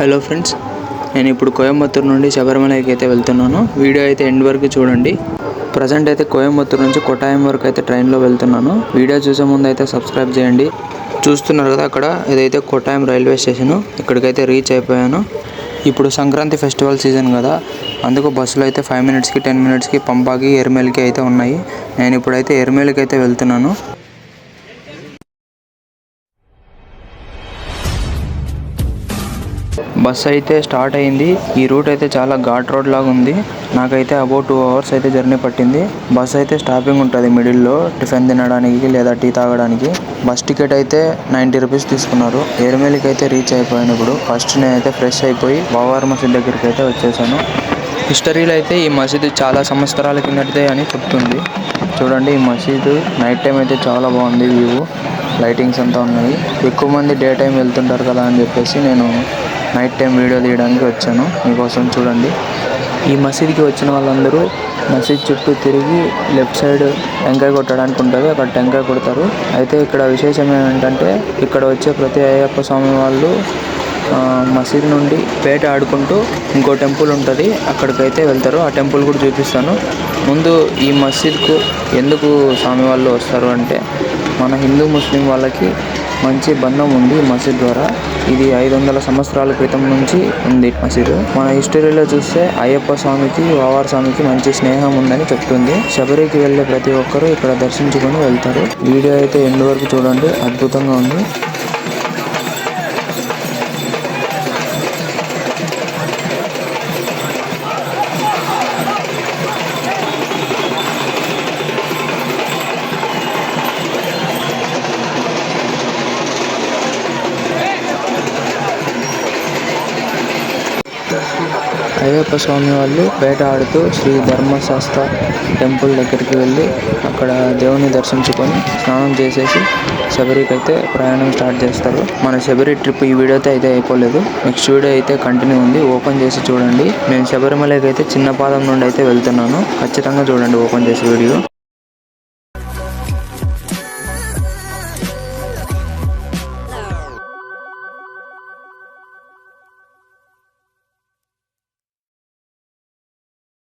Hello friends నేను ఇప్పుడు కోయంబత్తూరు నుండి శబరిమలకి అయితే వెళ్తున్నాను. వీడియో అయితే ఎండ్ వరకు చూడండి. ప్రజెంట్ అయితే కోయంబత్తూరు నుంచి కొట్టాయం వరకు అయితే ట్రైన్లో వెళ్తున్నాను. వీడియో చూసే ముందు అయితే సబ్స్క్రైబ్ చేయండి. చూస్తున్నారు కదా అక్కడ ఇదైతే కొట్టాయం రైల్వే స్టేషన్ ఇక్కడికైతే రీచ్ అయిపోయాను. ఇప్పుడు సంక్రాంతి ఫెస్టివల్ సీజన్ కదా అందుకు బస్సులు అయితే ఫైవ్ మినిట్స్కి టెన్ మినిట్స్కి పంపాకి ఎర్మేలికి అయితే ఉన్నాయి. నేను ఇప్పుడైతే ఎర్మేలికి అయితే వెళ్తున్నాను. బస్ అయితే స్టార్ట్ అయింది. ఈ రూట్ అయితే చాలా ఘాట్ రోడ్ లాగా ఉంది. నాకైతే అబౌట్ టూ అవర్స్ అయితే జర్నీ పట్టింది. బస్ అయితే స్టాపింగ్ ఉంటుంది మిడిల్లో టిఫిన్ తినడానికి లేదా టీ తాగడానికి. బస్ టికెట్ అయితే నైంటీ రూపీస్ తీసుకున్నారు. ఎర్మేలికి అయితే రీచ్ అయిపోయినప్పుడు ఫస్ట్ నేనైతే ఫ్రెష్ అయిపోయి బావార్ మసీద్ దగ్గరికి అయితే వచ్చేసాను. హిస్టరీలో అయితే ఈ మసీదు చాలా సంవత్సరాల కిందటిదే అని చెప్తుంది. చూడండి ఈ మసీదు నైట్ టైం అయితే చాలా బాగుంది వ్యూ లైటింగ్స్ అంతా ఉన్నాయి. ఎక్కువ మంది డే టైం వెళ్తుంటారు కదా అని చెప్పేసి నేను నైట్ టైం వీడియో తీయడానికి వచ్చాను. మీకోసం చూడండి. ఈ మసీద్కి వచ్చిన వాళ్ళందరూ మసీద్ చుట్టూ తిరిగి లెఫ్ట్ సైడ్ టెంకాయ కొట్టడానికి ఉంటుంది. అక్కడ టెంకాయ కొడతారు. అయితే ఇక్కడ విశేషం ఏంటంటే ఇక్కడ వచ్చే ప్రతి అయ్యప్ప స్వామి వాళ్ళు మసీద్ నుండి పేట ఆడుకుంటూ ఇంకో టెంపుల్ ఉంటుంది. అక్కడికైతే వెళ్తారు. ఆ టెంపుల్ కూడా చూపిస్తాను. ముందు ఈ మసీద్కు ఎందుకు స్వామి వాళ్ళు వస్తారు అంటే మన హిందూ ముస్లిం వాళ్ళకి మంచి బంధం ఉంది మసీద్ ద్వారా. ఇది ఐదు వందల సంవత్సరాల క్రితం నుంచి ఉంది మసీదు. మన హిస్టరీలో చూస్తే అయ్యప్ప స్వామికి వావార్ స్వామికి మంచి స్నేహం ఉందని చెప్తుంది. శబరికి వెళ్ళే ప్రతి ఒక్కరూ ఇక్కడ దర్శించుకొని వెళ్తారు. వీడియో అయితే ఎందు వరకు చూడండి. అద్భుతంగా ఉంది. అయ్యప్ప స్వామి వాళ్ళు వేట ఆడుతూ శ్రీ ధర్మశాస్త్ర టెంపుల్ దగ్గరికి వెళ్ళి అక్కడ దేవుని దర్శించుకొని స్నానం చేసేసి శబరికి అయితే ప్రయాణం స్టార్ట్ చేస్తారు. మన శబరి ట్రిప్ ఈ వీడియోతో అయితే అయిపోలేదు. నెక్స్ట్ వీడియో అయితే కంటిన్యూ ఉంది. ఓపెన్ చేసి చూడండి. నేను శబరిమలకి అయితే చిన్న పాదం నుండి అయితే వెళ్తున్నాను. ఖచ్చితంగా చూడండి ఓపెన్ చేసి వీడియో.